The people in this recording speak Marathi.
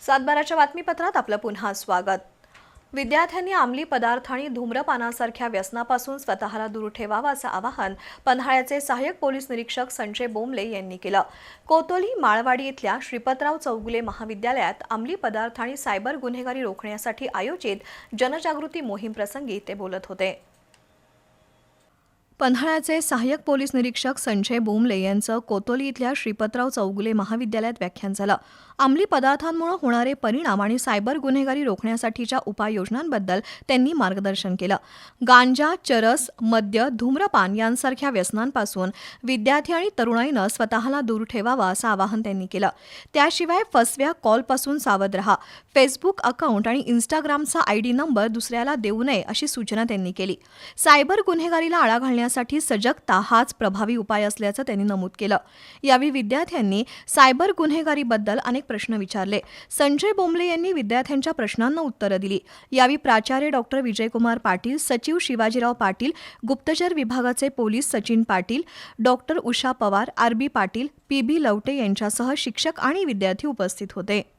सातबाराच्या बातमीपत्रात आपलं पुन्हा स्वागत. विद्यार्थ्यांनी अंमली पदार्थ आणि धूम्रपानासारख्या व्यसनापासून स्वतःला दूर ठेवावा असं आवाहन पन्हाळ्याचे सहाय्यक पोलीस निरीक्षक संजय बोंबले यांनी केलं. कोतोली माळवाडी इथल्या श्रीपतराव चौगुले महाविद्यालयात अंमली पदार्थ आणि सायबर गुन्हेगारी रोखण्यासाठी आयोजित जनजागृती मोहीम प्रसंगी ते बोलत होते. पन्हाळ्याचे सहाय्यक पोलीस निरीक्षक संजय बोमले यांचं कोतोली इथल्या श्रीपतराव चौगुले महाविद्यालयात व्याख्यान झालं. अंमली पदार्थांमुळे होणारे परिणाम आणि सायबर गुन्हेगारी रोखण्यासाठीच्या उपाययोजनांबद्दल त्यांनी मार्गदर्शन केलं. गांजा चरस मद्य धूम्रपान यांसारख्या व्यसनांपासून विद्यार्थी आणि तरुणाईनं स्वतःला दूर ठेवावा असं आवाहन त्यांनी केलं. त्याशिवाय फसव्या कॉलपासून सावध रहा. फेसबुक अकाउंट आणि इन्स्टाग्रामचा आय डी नंबर दुसऱ्याला देऊ नये अशी सूचना त्यांनी केली. सायबर गुन्हेगारीला आळा घालण्यासाठी सजगता हाच प्रभावी उपाय असल्याचं त्यांनी नमूद केलं. यावेळी विद्यार्थ्यांनी सायबर गुन्हेगारीबद्दल अनेक प्रश्न विचारले. संजय बोंबले यांनी विद्यार्थ्यांच्या प्रश्नांना उत्तरं दिली. यावेळी प्राचार्य डॉक्टर विजयकुमार पाटील सचिव शिवाजीराव पाटील गुप्तचर विभागाचे police Sachin Patil doctor Usha Pawar R B Patil P B Lavate यांच्यासह शिक्षक आणि विद्यार्थी उपस्थित होते.